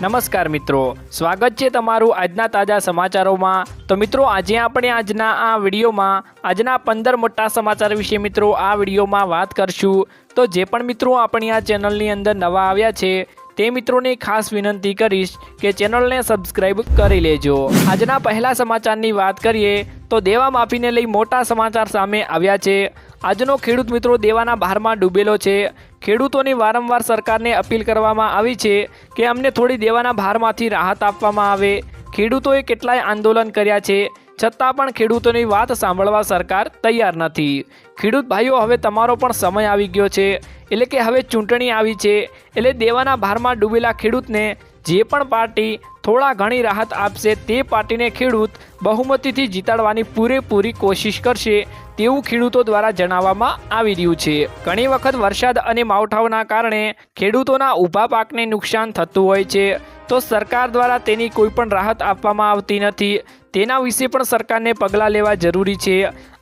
નમસ્કાર મિત્રો. સ્વાગત છે તમારું આજના તાજા સમાચારોમાં. તો મિત્રો, આજે આપણે આજના આ વિડીયોમાં, આજના પંદર મોટા સમાચાર વિશે મિત્રો આ વિડીયોમાં વાત કરશું. તો જે પણ મિત્રો આપણી આ ચેનલની અંદર નવા આવ્યા છે, તે મિત્રોને ખાસ વિનંતી કરીશ કે ચેનલને સબસ્ક્રાઈબ કરી લેજો. આજના પહેલા સમાચારની વાત કરીએ, તો દેવા માફીને લઈ મોટા સમાચાર સામે આવ્યા છે. આજનો ખેડૂત મિત્રો દેવાના ભારમાં ડૂબેલો છે. ખેડૂતોની વારંવાર સરકારને અપીલ કરવામાં આવી છે કે અમને થોડી દેવાના ભારમાંથી રાહત આપવામાં આવે. ખેડૂતોએ કેટલાય આંદોલન કર્યા છે. છતાં પણ ખેડૂતોની વાત સાંભળવા સરકાર તૈયાર નથી. ખેડૂત ભાઈઓ, હવે તમારો પણ સમય આવી ગયો છે. એટલે કે હવે ચૂંટણી આવી છે. એટલે દેવાના ભારમાં ડૂબેલા ખેડૂતને જે પણ પાર્ટી થોડા ઘણી રાહત આપશે તે પાર્ટીને ખેડૂત બહુમતીથી જીતાડવાની પૂરેપૂરી કોશિશ કરશે. તેવું ખેડૂતો દ્વારા જણાવવામાં આવી રહ્યું છે. ઘણી વખત વરસાદ અને માવઠાઓના કારણે ખેડૂતોના ઊભા પાકને નુકસાન થતું હોય છે. તો સરકાર દ્વારા તેની કોઈ પણ રાહત આપવામાં આવતી નથી. તેના વિશે પણ સરકારને પગલાં લેવા જરૂરી છે.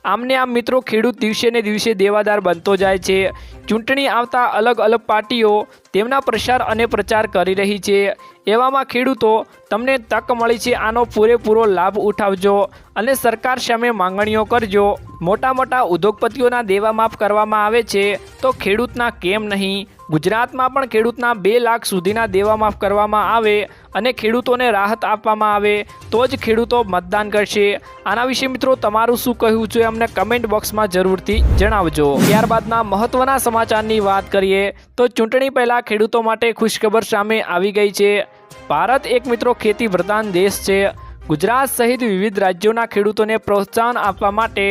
આમને આમ મિત્રો ખેડૂત દિવસે ને દિવસે દેવાદાર બનતો જાય છે. ચૂંટણી આવતા અલગ અલગ પાર્ટીઓ તેમના પ્રસાર અને પ્રચાર કરી રહી છે. એવામાં ખેડૂતો, તમને તક મળી છે, આનો પૂરેપૂરો લાભ ઉઠાવજો અને સરકાર સામે માંગણીઓ કરજો. મોટા મોટા ઉદ્યોગપતિઓના દેવા માફ કરવામાં આવે છે તો ખેડૂતના કેમ નહીં? ગુજરાતમાં પણ ખેડૂતના બે લાખ સુધીના દેવા માફ કરવામાં આવે અને ખેડૂતોને રાહત આપવામાં આવે, તો જ ખેડૂતો મતદાન કરશે. આના વિશે મિત્રો તમારું શું કહેવું છે અમને કમેન્ટ બોક્સમાં જરૂરથી જણાવજો. ત્યારબાદના મહત્વના સમાચારની વાત કરીએ, તો ચૂંટણી પહેલાં ખેડૂતો માટે ખુશખબર સામે આવી ગઈ છે. ભારત એક મિત્રો ખેતી પ્રધાન દેશ છે. ગુજરાત સહિત વિવિધ રાજ્યોના ખેડૂતોને પ્રોત્સાહન આપવા માટે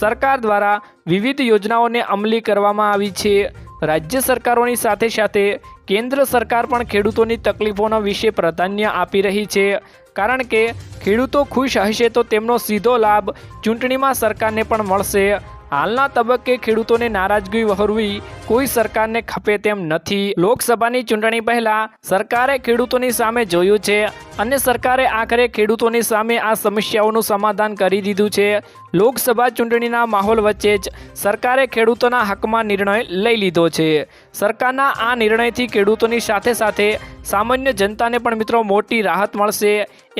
સરકાર દ્વારા વિવિધ યોજનાઓને અમલી કરવામાં આવી છે. રાજ્ય સરકારોની સાથે સાથે કેન્દ્ર સરકાર પણ ખેડૂતોની તકલીફોના વિશે પ્રાધાન્ય આપી રહી છે. કારણ કે ખેડૂતો ખુશ હશે તો તેમનો સીધો લાભ ચૂંટણીમાં સરકારને પણ મળશે. હાલના તબક્કે ખેડૂતોને નારાજગી વહોરવી કોઈ સરકારને ખપે તેમ નથી. લોકસભાની ચૂંટણી પહેલા સરકારે ખેડૂતોની સામે જોયું છે અને સરકારે આખરે ખેડૂતોની સામે આ સમસ્યાઓનું સમાધાન કરી દીધું છે. લોકસભા ચૂંટણીના માહોલ વચ્ચે જ સરકારે ખેડૂતોના હકમાં નિર્ણય લઈ લીધો છે. સરકારના આ નિર્ણયથી ખેડૂતોની સાથે સાથે સામાન્ય જનતાને પણ મિત્રો મોટી રાહત મળશે.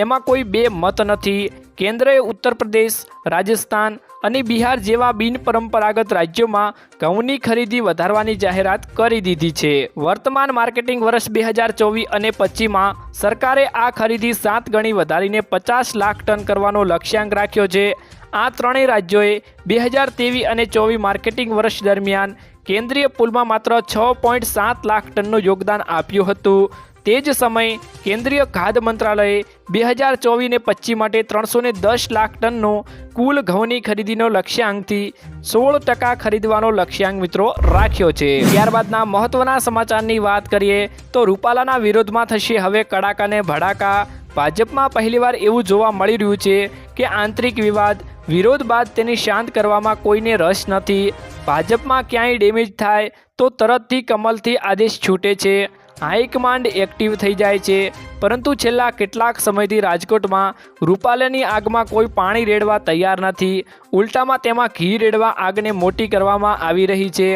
એમાં કોઈ બે મત નથી. કેન્દ્રએ ઉત્તર પ્રદેશ, રાજસ્થાન અને બિહાર જેવા બિનપરંપરાગત રાજ્યોમાં ઘઉંની ખરીદી વધારવાની જાહેરાત કરી દીધી છે. વર્તમાન માર્કેટિંગ વર્ષ બે હજાર ચોવીસ અને પચીસમાં સરકારે આ ખરીદી સાત ગણી વધારીને પચાસ લાખ ટન કરવાનો લક્ષ્યાંક રાખ્યો છે. આ ત્રણેય રાજ્યોએ બે હજાર ત્રેવીસ અને ચોવીસ માર્કેટિંગ વર્ષ દરમિયાન કેન્દ્રીય પુલમાં માત્ર છ પોઈન્ટ સાત લાખ ટનનું યોગદાન આપ્યું હતું. તે જ સમયે કેન્દ્રીય ખાદ્ય મંત્રાલયે બે હજાર ચોવીસને પચીસ માટે ત્રણસો દસ લાખ ટનનો કુલ ઘઉંની ખરીદીનો લક્ષ્યાંકથી સોળ ટકા ખરીદવાનો લક્ષ્યાંક મિત્રો રાખ્યો છે. ત્યારબાદના મહત્વના સમાચારની વાત કરીએ તો રૂપાલાના વિરોધમાં થશે હવે કડાકા ને ભડાકા. ભાજપમાં પહેલીવાર એવું જોવા મળી રહ્યું છે કે આંતરિક વિવાદ, વિરોધ બાદ તેને શાંત કરવામાં કોઈને રસ નથી. ભાજપમાં ક્યાંય ડેમેજ થાય તો તરતથી કમલથી આદેશ છૂટે છે. હાઈકમાન્ડ એક્ટિવ થઈ જાય છે. પરંતુ છેલ્લા કેટલાક સમયથી રાજકોટમાં રૂપાલાની આગમાં કોઈ પાણી રેડવા તૈયાર નથી. ઉલટામાં તેમાં ઘી રેડવા આગને મોટી કરવામાં આવી રહી છે.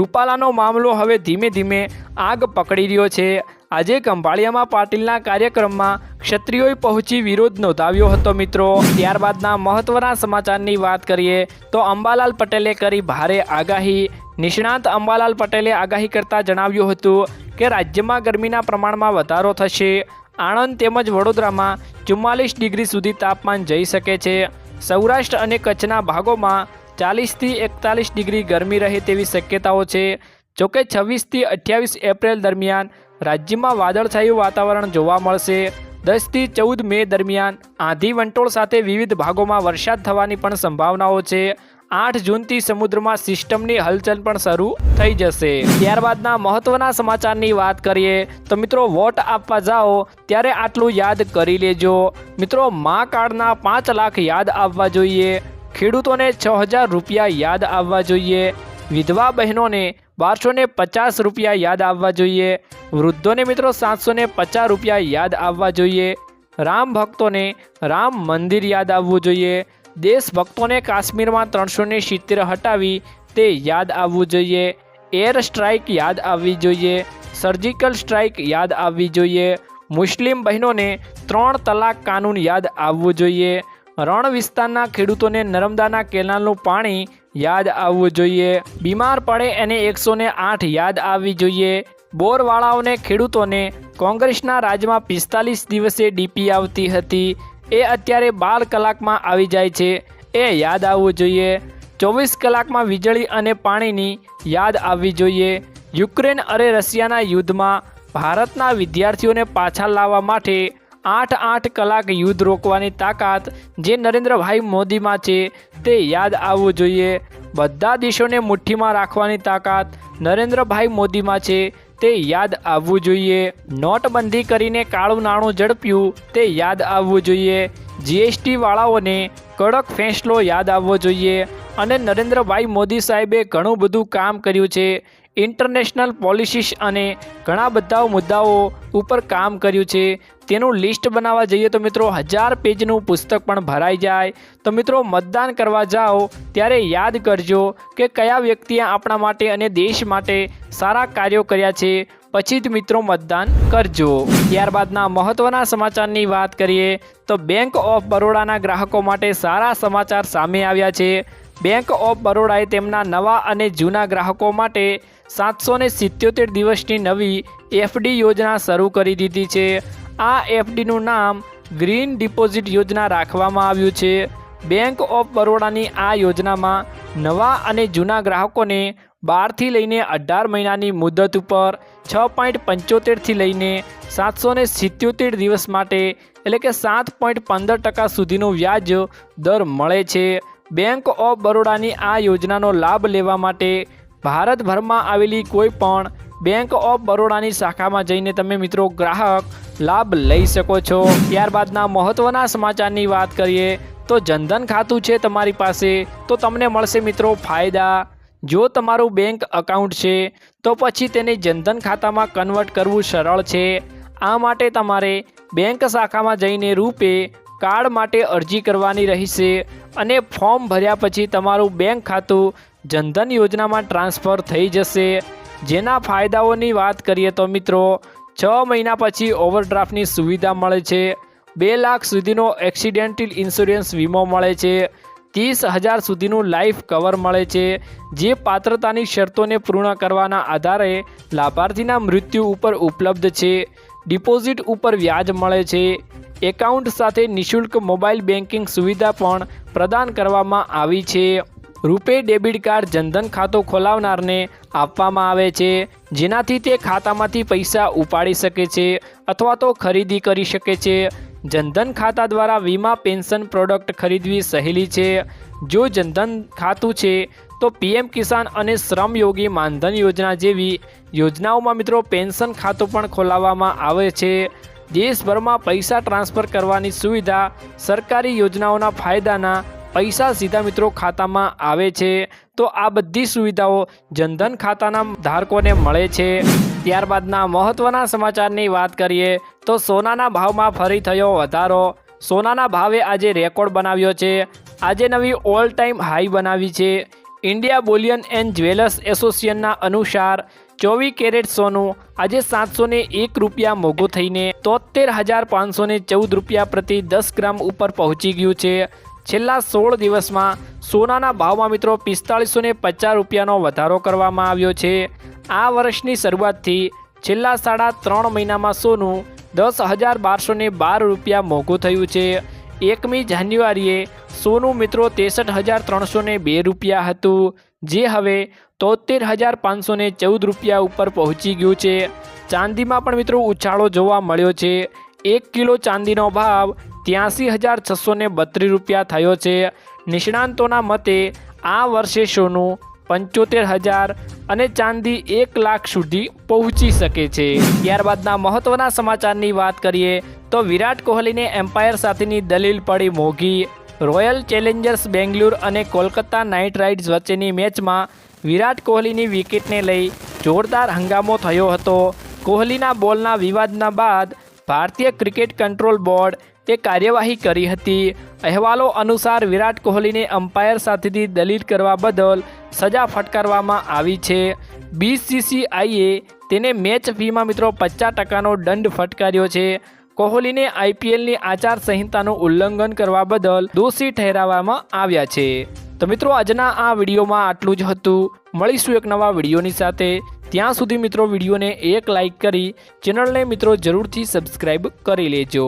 રૂપાલાનો મામલો હવે ધીમે ધીમે આગ પકડી રહ્યો છે. આજે કંભાળિયામાં પાટીલના કાર્યક્રમમાં ક્ષત્રિયોએ પહોંચી વિરોધ નોંધાવ્યો હતો મિત્રો. ત્યારબાદના મહત્વના સમાચારની વાત કરીએ તો અંબાલાલ પટેલે કરી ભારે આગાહી. નિષ્ણાત અંબાલાલ પટેલે આગાહી કરતા જણાવ્યું હતું કે રાજ્યમાં ગરમીના પ્રમાણમાં વધારો થશે. આણંદ તેમજ વડોદરામાં ચુમ્માલીસ ડિગ્રી સુધી તાપમાન જઈ શકે છે. સૌરાષ્ટ્ર અને કચ્છના ભાગોમાં ચાલીસથી એકતાલીસ ડિગ્રી ગરમી રહે તેવી શક્યતાઓ છે. જોકે છવ્વીસથી અઠ્યાવીસ એપ્રિલ દરમિયાન રાજ્યમાં વાદળછાયું વાતાવરણ જોવા મળશે. દસથી ચૌદ મે દરમિયાન આંધી વંટોળ સાથે વિવિધ ભાગોમાં વરસાદ થવાની પણ સંભાવનાઓ છે. આઠ જૂનથી સમુદ્રમાં સિસ્ટમની હલચલ પણ શરૂ થઈ જશે. ત્યારબાદના મહત્વના સમાચારની વાત કરીએ તો મિત્રો વોટ આપવા જાઓ ત્યારે આટલું યાદ કરી લેજો. મિત્રો મા કાર્ડના પાંચ લાખ યાદ આવવા જોઈએ, ખેડૂતોને છ હજાર રૂપિયા યાદ આવવા જોઈએ, વિધવા બહેનોને બારસો ને પચાસ રૂપિયા યાદ આવવા જોઈએ, વૃદ્ધોને મિત્રો સાતસો ને પચાસ રૂપિયા યાદ આવવા જોઈએ, રામ ભક્તોને રામ મંદિર યાદ આવવું જોઈએ દેશભક્તોને કાશ્મીરમાં ત્રણસો ને સિત્તેર હટાવી તે યાદ આવવું જોઈએ. એર સ્ટ્રાઇક યાદ આવવી જોઈએ. સર્જિકલ સ્ટ્રાઇક યાદ આવવી જોઈએ. મુસ્લિમ બહેનોને ત્રણ તલાક કાનૂન યાદ આવવું જોઈએ. રણ વિસ્તારના ખેડૂતોને નર્મદાના કેનાલનું પાણી યાદ આવવું જોઈએ. બીમાર પડે એને એકસો આઠ યાદ આવવી જોઈએ. બોરવાળાઓને ખેડૂતોને કોંગ્રેસના રાજમાં પિસ્તાલીસ દિવસે ડીપી આવતી હતી. એ અત્યારે બાર કલાકમાં આવી જાય છે. એ યાદ આવવું જોઈએ. ચોવીસ કલાકમાં વીજળી અને પાણીની યાદ આવવી જોઈએ. યુક્રેન અને રશિયાના યુદ્ધમાં ભારતના વિદ્યાર્થીઓને પાછા લાવવા માટે આઠ આઠ કલાક યુદ્ધ રોકવાની તાકાત જે નરેન્દ્રભાઈ મોદીમાં છે તે યાદ આવવું જોઈએ. બધા દેશોને મુઠ્ઠીમાં રાખવાની તાકાત નરેન્દ્રભાઈ મોદીમાં છે. તે યાદ આવવું જોઈએ. નોટબંધી કરીને કાળું નાણું ઝડપ્યું, તે યાદ આવવું જોઈએ. જીએસટી વાળાઓને કડક ફેંસલો યાદ આવવો જોઈએ. અને નરેન્દ્રભાઈ મોદી સાહેબે ઘણું બધું કામ કર્યું છે. ઇન્ટરનેશનલ પોલિસીસ અને ઘણા બધા મુદ્દાઓ ઉપર કામ કર્યું છે. તેનું લિસ્ટ બનાવવા જઈએ તો મિત્રો હજાર પેજનું પુસ્તક પણ ભરાઈ જાય. તો મિત્રો મતદાન કરવા જાઓ, ત્યારે યાદ કરજો કે કયા વ્યક્તિએ આપણા માટે અને દેશ માટે સારા કાર્યો કર્યા છે. પછી જ મિત્રો મતદાન કરજો. ત્યારબાદના મહત્વના સમાચારની વાત કરીએ, તો બેંક ઓફ બરોડાના ગ્રાહકો માટે સારા સમાચાર સામે આવ્યા છે. બેંક ઓફ બરોડાએ તેમના નવા અને જૂના ગ્રાહકો માટે સાતસો સિત્યોતેર દિવસની નવી એફડી યોજના શરૂ કરી દીધી છે. આ એફડીનું નામ ગ્રીન ડિપોઝિટ યોજના રાખવામાં આવ્યું છે. બેંક ઓફ બરોડાની આ યોજનામાં નવા અને જૂના ગ્રાહકોને બારથી લઈને અઢાર મહિનાની મુદત ઉપર છ પોઈન્ટ પંચોતેરથી લઈને સાતસો ને સિત્યોતેર દિવસ માટે એટલે કે સાત પોઈન્ટ પંદર ટકા સુધીનું વ્યાજ દર મળે છે. બેંક ઓફ બરોડાની આ યોજનાનો લાભ લેવા માટે ભારતભરમાં આવેલી કોઈ પણ બેંક ઓફ બરોડાની શાખામાં જઈને તમે મિત્રો ગ્રાહક લાભ લઈ શકો છો. ત્યારબાદના મહત્ત્વના સમાચારની વાત કરીએ તો જનધન ખાતું છે તમારી પાસે, તો તમને મળશે મિત્રો ફાયદા. જો તમારું બેંક અકાઉન્ટ છે, તો પછી તેને જનધન ખાતામાં કન્વર્ટ કરવું સરળ છે. આ માટે તમારે બેંક શાખામાં જઈને રૂપે કાર્ડ માટે અરજી કરવાની રહેશે અને ફોર્મ ભર્યા પછી તમારું બેંક ખાતું જનધન યોજનામાં ટ્રાન્સફર થઈ જશે. જેના ફાયદાઓની વાત કરીએ તો મિત્રો, છ મહિના પછી ઓવરડ્રાફ્ટની સુવિધા મળે છે. બે લાખ સુધીનો એક્સિડેન્ટલ ઇન્સ્યોરન્સ વીમો મળે છે. ત્રીસ હજાર સુધીનું લાઈફ કવર મળે છે. જે પાત્રતાની શરતોને પૂર્ણ કરવાના આધારે લાભાર્થીના મૃત્યુ ઉપર ઉપલબ્ધ છે. ડિપોઝિટ ઉપર વ્યાજ મળે છે. એકાઉન્ટ સાથે નિઃશુલ્ક મોબાઈલ બેન્કિંગ સુવિધા પણ પ્રદાન કરવામાં આવી છે. રૂપે ડેબિટ કાર્ડ જનધન ખાતું ખોલાવનારને આપવામાં આવે છે. જેનાથી તે ખાતામાંથી પૈસા ઉપાડી શકે છે અથવા તો ખરીદી કરી શકે છે. જનધન ખાતા દ્વારા વીમા પેન્શન પ્રોડક્ટ ખરીદવી સહેલી છે. જો જનધન ખાતું છે, તો પીએમ કિસાન અને શ્રમયોગી માનધન યોજના જેવી યોજનાઓમાં મિત્રો પેન્શન ખાતું પણ ખોલાવવામાં આવે છે. દેશભરમાં પૈસા ટ્રાન્સફર કરવાની સુવિધા સરકારી યોજનાઓના ફાયદાના પૈસા સીધા મિત્રો ખાતામાં આવે છે. તો આ બધી સુવિધાઓ જનધન ખાતાના ધારકોને મળે છે. ત્યારબાદના મહત્ત્વના સમાચારની વાત કરીએ તો સોનાના ભાવમાં ફરી થયો વધારો. સોનાના ભાવે આજે રેકોર્ડ બનાવ્યો છે. આજે નવી ઓલ ટાઈમ હાઈ બનાવી છે. ઇન્ડિયા બુલિયન એન્ડ જ્વેલર્સ એસોસિએશનના અનુસાર ચોવીસ કેરેટ સોનું આજે સાતસો ને એક રૂપિયા મોંઘું થઈને તોતેર હજાર પાંચસો ચૌદ રૂપિયા પ્રતિ દસ ગ્રામ ઉપર પહોંચી ગયું છે. છેલ્લા સોળ દિવસમાં સોનાના ભાવમાં મિત્રો પિસ્તાળીસો ને પચાસ રૂપિયાનો વધારો કરવામાં આવ્યો છે. આ વર્ષની શરૂઆતથી છેલ્લા સાડા ત્રણ મહિનામાં સોનું દસ હજાર બારસો ને બાર રૂપિયા મોંઘું થયું છે. એકમી જાન્યુઆરીએ સોનું મિત્રો ત્રેસઠ હજાર ત્રણસો ને બે રૂપિયા હતું, જે હવે તોતેર હજાર પાંચસો ને ચૌદ રૂપિયા ઉપર પહોંચી ગયું છે. ચાંદીમાં પણ મિત્રો ઉછાળો જોવા મળ્યો છે. એક કિલો ચાંદીનો ભાવ ત્યાંસી હજાર છસો ને બત્રીસ રૂપિયા થયો છે. નિષ્ણાંતોના મતે આ વર્ષે સોનું પંચોતેર હજાર અને ચાંદી એક લાખ સુધી પહોંચી શકે છે. ત્યારબાદના મહત્ત્વના સમાચારની વાત કરીએ તો વિરાટ કોહલીને એમ્પાયર સાથેની દલીલ પડી મોઘી. રોયલ ચેલેન્જર્સ બેંગ્લુર અને કોલકાતા નાઇટ રાઇડ્સ વચ્ચેની મેચમાં વિરાટ કોહલીની વિકેટને લઈ જોરદાર હંગામો થયો હતો. કોહલીના બોલના વિવાદના બાદ ભારતીય ક્રિકેટ કંટ્રોલ બોર્ડ તે કાર્યવાહી કરી હતી. અહેવાલો અનુસાર વિરાટ કોહલીને અમ્પાયર સાથેથી દલીલ કરવા બદલ સજા ફટકારવામાં આવી છે. બીસીસીઆઈએ તેને મેચ ફીમાં મિત્રો પચાસ ટકાનો દંડ ફટકાર્યો છે. કોહલીને આઈપીએલની આચાર સંહિતાનું ઉલ્લંઘન કરવા બદલ દોષી ઠહેરાવવામાં આવ્યા છે. તો મિત્રો આજના આ વિડીયોમાં આટલું જ હતું. મળીશું એક નવા વિડીયોની સાથે. ત્યાં સુધી મિત્રો વિડીયોને એક લાઈક કરી ચેનલને મિત્રો જરૂરથી સબસ્ક્રાઈબ કરી લેજો.